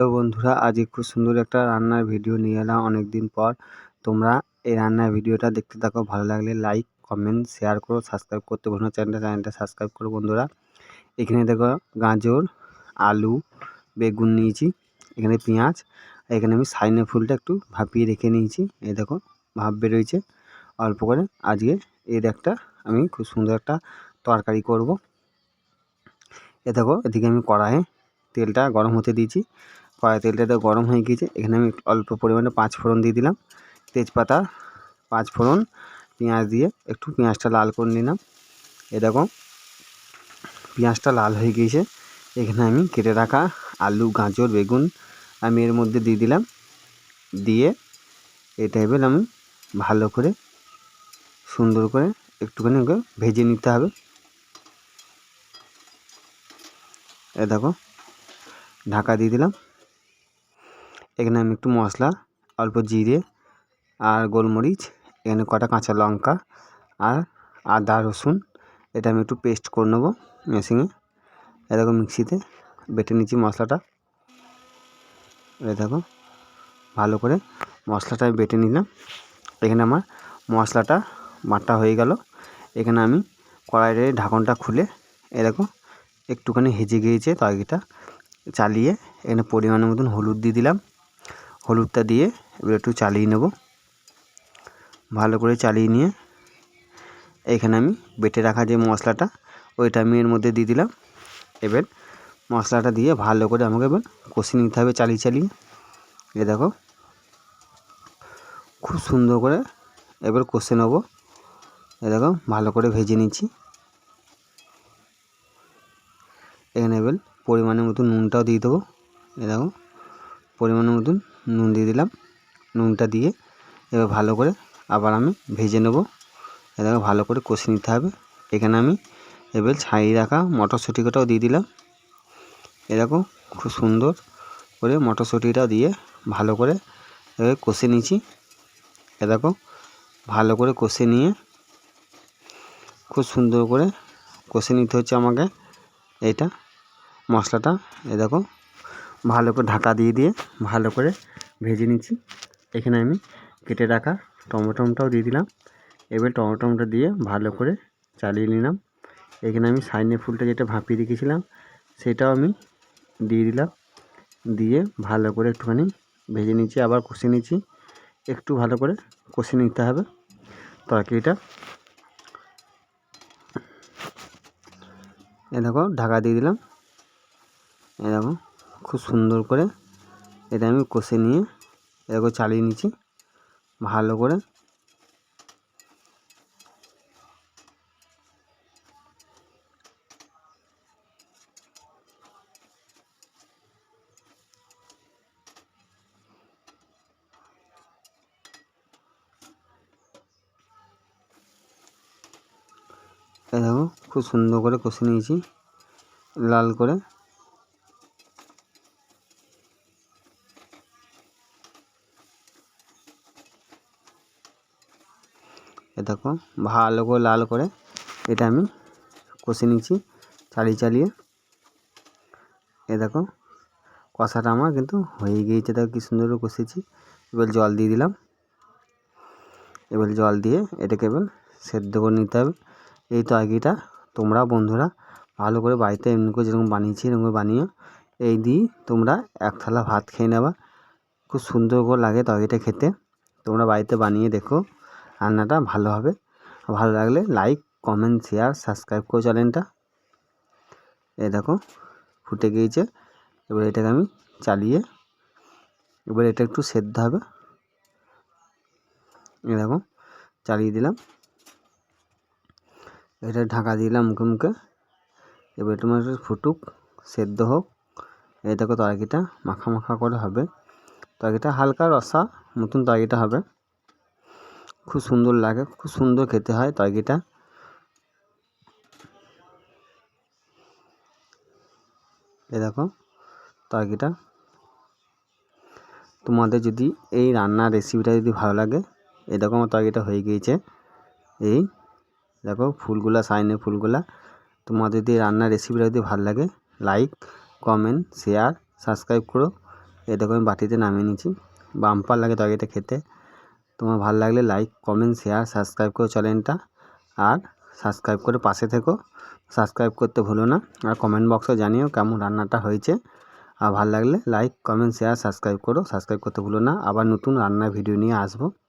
তো বন্ধুরা, আজ খুব সুন্দর একটা রান্নার ভিডিও নিয়ে এলাম অনেক দিন পর। তোমরা এই রান্নার ভিডিওটা দেখতে থাকো, ভালো লাগলে লাইক কমেন্ট শেয়ার করো সাবস্ক্রাইব করতে না চ্যানেলটা চ্যানেলটা সাবস্ক্রাইব করো বন্ধুরা। এখানে দেখো গাজর, আলু, বেগুন নিয়েছি, এখানে পেঁয়াজ এখানে আমি সাইনে ফুলটা একটু ভাপিয়ে রেখে নিয়েছি। এই দেখো, ভাপ বেরোয়েছে। অল্প করে আজকে এর একটা আমি খুব সুন্দর একটা তরকারি করব। এ দেখো, এদিকে আমি কড়াইয়ে তেলটা গরম হতে দিয়েছি। তেলটা তো গরম হয়ে গিয়েছে। এখানে আমি অল্প পরিমাণে পাঁচ ফোড়ন দিয়ে দিলাম। তেজপাতা পাঁচ ফোড়ন, পেঁয়াজ দিয়ে একটু পেঁয়াজটা লাল করে নিলাম। এ দেখো, পেঁয়াজটা লাল হয়ে গিয়েছে। এখানে আমি কেটে রাখা আলু, গাজর, বেগুন আমি এর মধ্যে দিয়ে দিলাম। দিয়ে এটা এবার আমি ভালো করে সুন্দর করে একটুখানি ওকে ভেজে নিতে হবে। এ দেখো, ঢাকা দিয়ে দিলাম। এখানে আমি একটু মশলা, অল্প জিরে আর গোলমরিচ, এখানে কটা কাঁচা লঙ্কা আর আদা, রসুন, এটা আমি একটু পেস্ট করে নেব মেশিনে এরকম মিক্সিতে বেটে নিচ্ছি মশলাটা। এ দেখো, ভালো করে মশলাটা আমি বেটে নিলাম। এখানে আমার মশলাটা বাটা হয়ে গেল। এখানে আমি কড়াইয়ের ঢাকনটা খুলে এরকম একটুখানি হেজে গিয়েছে তরকারিটা। চালিয়ে এখানে পরিমাণ মতন হলুদ দিয়ে দিলাম। হলুদটা দিয়ে এবার একটু চালিয়ে নেব। ভালো করে চালিয়ে নিয়ে এখানে আমি বেটে রাখা যে মশলাটা, ওইটা আমি এর মধ্যে দিয়ে দিলাম। এবার মশলাটা দিয়ে ভালো করে আমাকে এবার কষে নিতে হবে চালিয়ে চালিয়ে। এ দেখো, খুব সুন্দর করে এবার কষে নেব। এ দেখো, ভালো করে ভেজে নিচ্ছি। এখানে এবার পরিমাণের মতন নুনটাও দিয়ে দেবো। এ দেখো, পরিমাণের মতন নুন দিয়ে দিলাম। নুনটা দিয়ে এবার ভালো করে আবার আমি ভেজে নেব। এ দেখো ভালো করে কষে নিতে হবে। এখানে আমি এবার ছাড়িয়ে রাখা মটরশুঁটিটাও দিয়ে দিলাম। এরকম খুব সুন্দর করে মটরশুঁটিটা দিয়ে ভালো করে এবার কষে নিচ্ছি এরকম ভালো করে কষে নিয়ে খুব সুন্দর করে কষে নিতে হচ্ছে আমাকে। এটা মশলাটা, এ দেখো ভালো করে ঢাকা দিয়ে দিয়ে ভালো করে ভেজে নিচ্ছি। এখানে আমি কেটে রাখা টমেটোটাও দিয়ে দিলাম। এবার টমেটোটা দিয়ে ভালো করে চালিয়ে নিলাম। এখানে আমি সাইনে ফুলটা যেটা ভাপিয়ে রেখেছিলাম, সেটাও আমি দিয়ে দিলাম। দিয়ে ভালো করে একটুখানি ভেজে নিচ্ছি, আবার কষে নিচ্ছি। একটু ভালো করে কষে নিতে হবে। তরকারিটা এ দেখো ঢাকা দিয়ে দিলাম। এ দেখো খুব সুন্দর করে এটা আমি কষে নিয়ে দেখো চালিয়ে নিচ্ছি ভালো করে। দেখো, খুব সুন্দর করে কষে নিয়েছি, লাল করে। এ দেখো, ভালো করে লাল করে এটা আমি কষে নিচ্ছি চালিয়ে চালিয়ে। এ দেখো, কষাটা আমার কিন্তু হয়ে গিয়েছে, দেখো কী সুন্দর কষেছি। এবার জল দিয়ে দিলাম। এবার জল দিয়ে এটাকে এবার সেদ্ধ করে নিতে হবে। এই তরকারিটা তোমরা বন্ধুরা ভালো করে বাড়িতে এমনি করে যেরকম বানিয়েছি, এরকম করে বানিও। এই দিয়ে তোমরা এক থালা ভাত খেয়ে নেবা। খুব সুন্দর করে লাগে তরকারিটা খেতে। তোমরা বাড়িতে বানিয়ে দেখো। রান্নাটা ভালো হবে। ভালো লাগলে লাইক কমেন্ট শেয়ার সাবস্ক্রাইব করো চ্যানেলটা এ দেখো, ফুটে গিয়েছে। এবার এটাকে আমি চালিয়ে, এবার এটা একটু সেদ্ধ হবে। এ দেখো, চালিয়ে দিলাম। এটা ঢাকা দিলাম মুখে মুখে। এবার তোমার ফুটুক, সেদ্ধ হোক। এই দেখো তরকারিটা মাখা মাখা করে হবে। তরকারিটা হালকা রসা মতন তরকারিটা হবে। খুব সুন্দর লাগে, খুব সুন্দর খেতে হয় তরকারিটা। এ দেখো তরকারিটা। তোমাদের যদি এই রান্নার রেসিপিটা যদি ভালো লাগে আমার তরকারিটা হয়ে গিয়েছে। এই দেখো ফুলগুলা সাইনে ফুলগুলা। তোমাদের যদি রান্নার রেসিপিটা যদি ভালো লাগে লাইক কমেন্ট শেয়ার সাবস্ক্রাইব করো। এ দেখো আমি বাটিতে নামিয়ে নিচ্ছি বাম্পার লাগে তরকারিটা খেতে। তোমার ভালো লাগলে লাইক কমেন্ট শেয়ার সাবস্ক্রাইব করো চ্যানেলটা আর সাবস্ক্রাইব করে পাশে থেকো। সাবস্ক্রাইব করতে ভুলো না। আর কমেন্ট বক্সে জানিও কেমন রান্নাটা হয়েছে। আর ভালো লাগলে লাইক কমেন্ট শেয়ার সাবস্ক্রাইব করো। সাবস্ক্রাইব করতে ভুলো না। আবার নতুন রান্নার ভিডিও নিয়ে আসব।